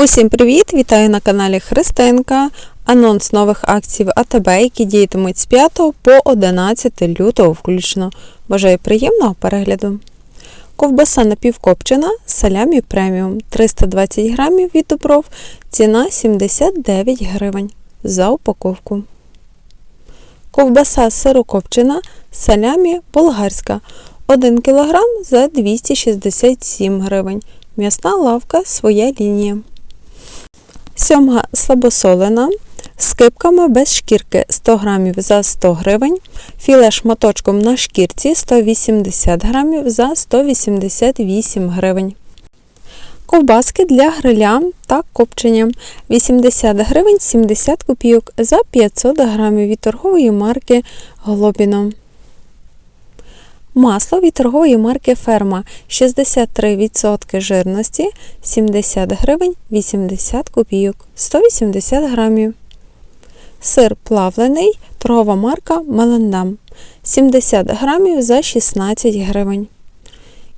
Усім привіт! Вітаю на каналі Христинка. Анонс нових акцій в АТБ, які діятимуть з 5 по 11 лютого включно. Бажаю приємного перегляду. Ковбаса напівкопчена, салямі преміум 320 грамів від Добров, ціна 79 гривень за упаковку. Ковбаса сирокопчена, салямі болгарська 1 кг за 267 гривень. М'ясна лавка своя лінія. Сьомга слабосолена з кипками без шкірки 100 грамів за 100 гривень. Філе шматочком на шкірці 180 грамів за 188 гривень. Ковбаски для гриля та копчення 80 гривень 70 копійок за 500 грамів від торгової марки Глобіно. Масло від торгової марки Ферма 63% жирності 70 гривень 80 копійок 180 грамів. Сир плавлений, торгова марка Мелендам 70 грамів за 16 гривень.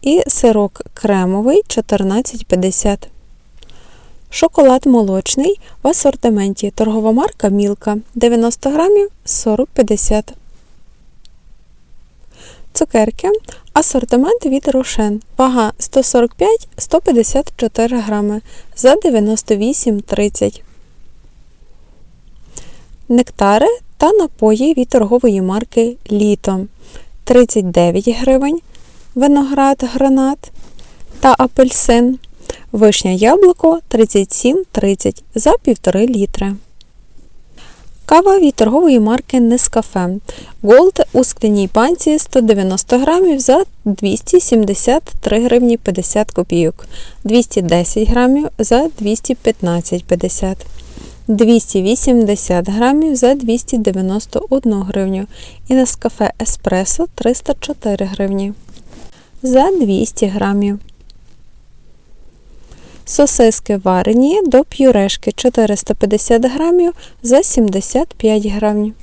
І сирок кремовий 14,50. Шоколад молочний в асортименті торгова марка Мілка 90 грамів 40,50. Цукерки. Асортимент від Рошен. Вага 145-154 грами за 98,30. Нектари та напої від торгової марки Літо 39 гривень. Виноград гранат та апельсин. Вишня яблуко 37,30 за 1,5 літри. Кава від торгової марки Нескафе. Голд у скляній панці 190 грамів за 273 гривні 50 копійок, 210 грамів за 215,50, 280 грамів за 291 гривню і Нескафе Еспресо 304 гривні за 200 грамів. Сосиски варені до пюрешки 450 грамів за 75 грамів.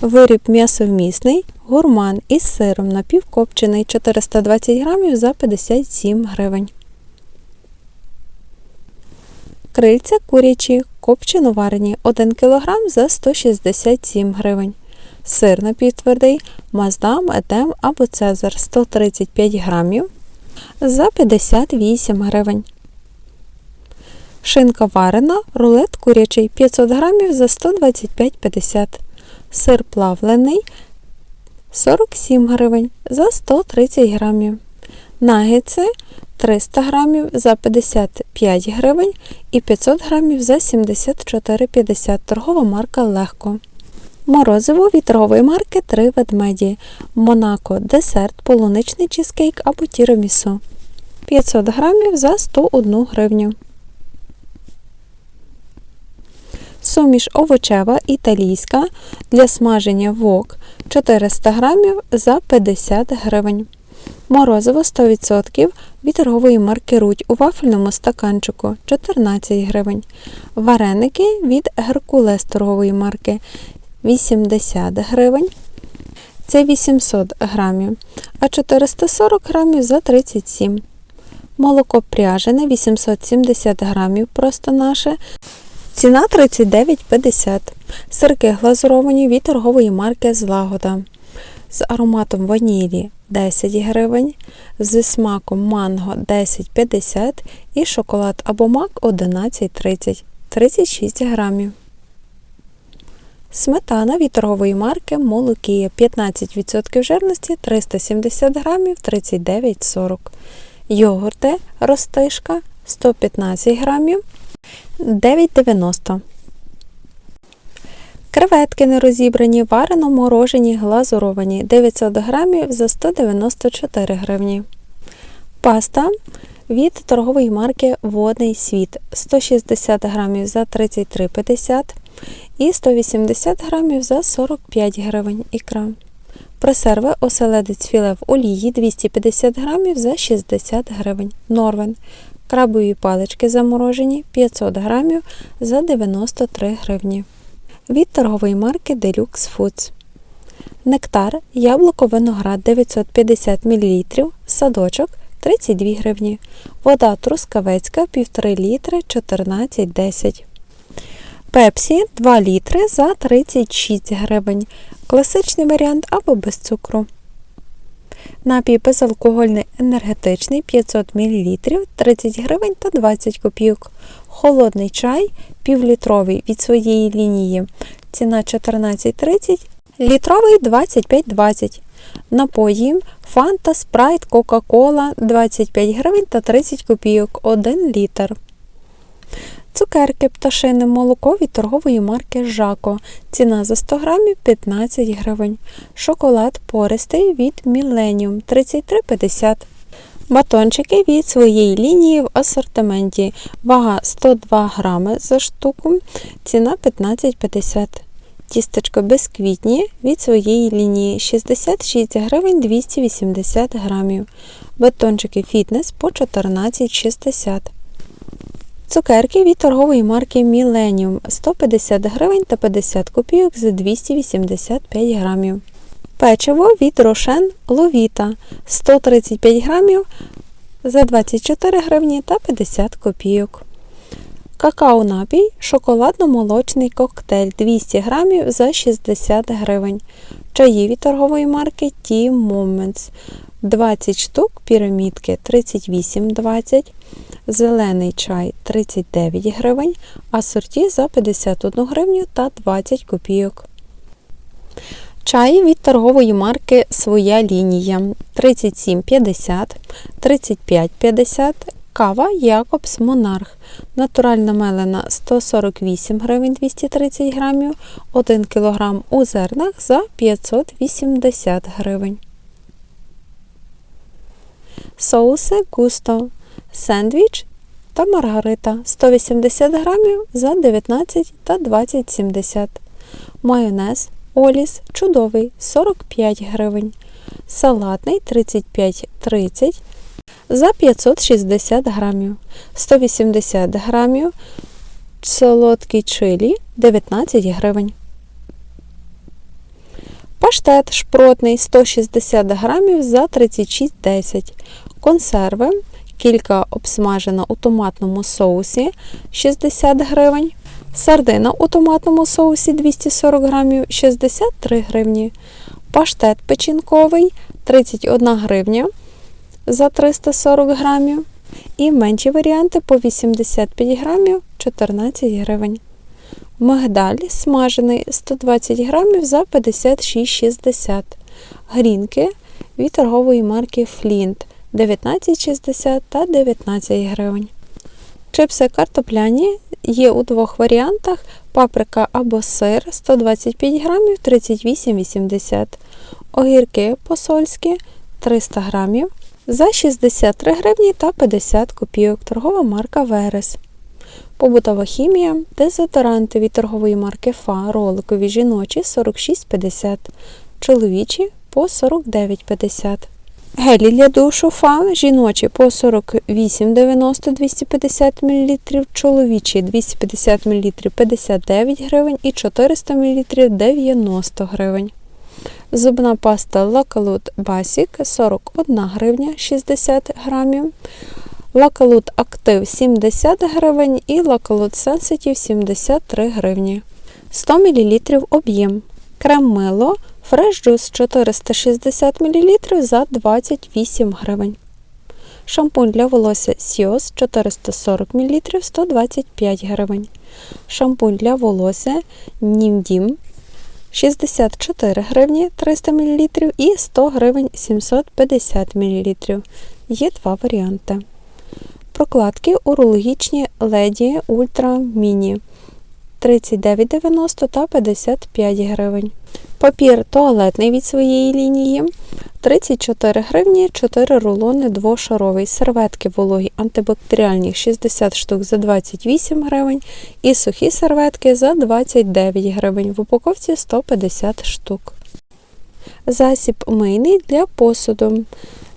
Виріб м'ясовмісний, гурман із сиром напівкопчений 420 грамів за 57 гривень. Крильця курячі копчено варені 1 кг за 167 гривень. Сир напівтвердий, маздам, етем або цезар 135 грамів за 58 гривень. Шинка варена, рулет курячий 500 грамів за 125,50 Сир плавлений 47 гривень за 130 грамів. Нагетси 300 грамів за 55 гривень і 500 грамів за 74,50 торгова марка Легко. Морозиво від торгової марки 3 ведмеді. Монако десерт, полуничний чизкейк або тірамісу 500 грамів за 101 гривню. Суміш овочева італійська для смаження вок 400 грамів за 50 гривень. Морозиво 100% від торгової марки Рудь у вафельному стаканчику 14 гривень. Вареники від Геркулес торгової марки 80 гривень. Це 800 грамів, а 440 грамів за 37 Молоко пряжене 870 грамів, просто наше Ціна 39,50. Сирки глазуровані від торгової марки Злагода. З ароматом ванілі 10 гривень, зі смаком манго 10,50 і шоколад або мак 11,30 36 грамів. Сметана від торгової марки Молокія 15% жирності 370 грамів 39,40 Йогурти ростишка 115 грамів 9,90. Креветки нерозібрані, варено морожені, глазуровані 900 грамів за 194 гривні. Паста від торгової марки Водний світ 160 грамів за 33,50 і 180 грамів за 45 гривень ікра. Пресерви оселедець філе в олії 250 грамів за 60 гривень. Норвен крабові палички заморожені 500 грамів за 93 гривні. Від торгової марки Deluxe Foods. Нектар, яблуко виноград 950 мл, садочок 32 гривні. Вода Трускавецька 1,5 літри 14,10. Пепсі 2 літри за 36 гривень. Класичний варіант або без цукру. Напій безалкогольний енергетичний 500 мл 30 гривень та 20 копійок. Холодний чай півлітровий від своєї лінії. Ціна 14,30, літровий 25,20. Напої Фанта, Спрайт, Кока-Кола 25 гривень та 30 копійок 1 літр. Цукерки пташине молоко від торгової марки Жако. Ціна за 100 грамів 15 гривень. Шоколад пористий від Millennium 33,50. Батончики від своєї лінії в асортименті. Вага 102 грами за штуку, ціна 15,50. Тістечко безквітні від своєї лінії 66 гривень 280 грамів. Батончики фітнес по 14,60. Цукерки від торгової марки Millennium 150 гривень та 50 копійок за 285 грамів. Печиво від Рошен Ловіта 135 грамів за 24 гривні та 50 копійок. Какао напій шоколадно-молочний коктейль 200 грамів за 60 гривень. Чаї від торгової марки Tea Moments 20 штук, пірамідки 38,20 Зелений чай 39 гривень, а сорті за 51 гривню та 20 копійок. Чай від торгової марки Своя лінія 37,50, 35,50, кава Якобс Монарх. Натуральна мелена 148 гривень 230 грамів, 1 кг у зернах за 580 гривень. Соуси густо, сендвіч та маргарита 180 грамів за 19 та 20,70 Майонез Оліс чудовий 45 гривень. Салатний 35,30 за 560 грамів. 180 грамів. Солодкий чилі 19 гривень. Паштет шпротний 160 грамів за 36,10 Консерви. Кілька обсмажена у томатному соусі 60 гривень. Сардина у томатному соусі 240 грамів 63 гривні. Паштет печінковий 31 гривня за 340 грамів. І менші варіанти по 85 грамів 14 гривень. Мигдаль смажений 120 грамів за 56,60 Грінки від торгової марки Flint 19,60 та 19 гривень. Чипси картопляні є у двох варіантах: паприка або сир 125 грамів 38,80 Огірки посольські 300 грамів за 63 гривні та 50 копійок. Торгова марка Верес. Побутова хімія, дезодоранти від торгової марки Фа, роликові жіночі 46,50, чоловічі по 49,50. Гелі для душу ФА жіночі по 48,90 250 мл, чоловічі 250 мл 59 гривень і 400 мл 90 гривень. Зубна паста Лакалут Basic 41 гривня 60 грамів. Лакалут Актив 70 гривень і Лакалут Sensitive 73 гривні. 100 мл об'єм. Крем мило Fresh Juice 460 мл за 28 гривень. Шампунь для волосся Сіос 440 мл 125 гривень. Шампунь для волосся Німдім 64 гривні 300 мл і 100 гривень 750 мл. Є два варіанти. Прокладки урологічні леді Ультра Міні 39,90 та 55 гривень. Папір туалетний від своєї лінії 34 гривні, 4 рулони двошаровий. Серветки вологі антибактеріальні 60 штук за 28 гривень і сухі серветки за 29 гривень. В упаковці 150 штук. Засіб мийний для посуду.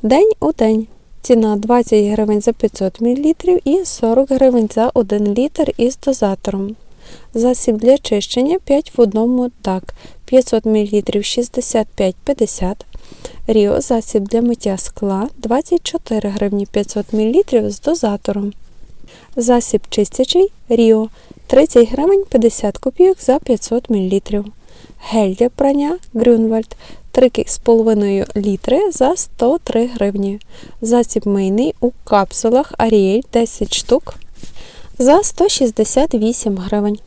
День у день. Ціна 20 гривень за 500 мл і 40 гривень за 1 літр із дозатором. Засіб для чищення 5 в одному так 500 мл 65,50. Ріо засіб для миття скла 24 гривні 500 мл з дозатором. Засіб чистячий Ріо 30 гривень 50 копійок за 500 мл. Гель для прання Грюнвальд 3,5 літри за 103 гривні. Засіб мийний у капсулах Аріель 10 штук за 168 гривень.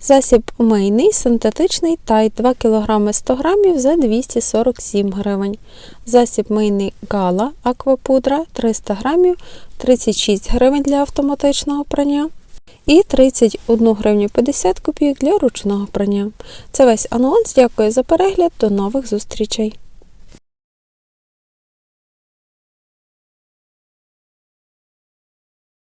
Засіб мийний синтетичний тайт 2 кг 100 г за 247 гривень. Засіб мийний гала аквапудра 300 г 36 гривень для автоматичного прання. І 31 гривню 50 копійок для ручного прання. Це весь анонс. Дякую за перегляд. До нових зустрічей!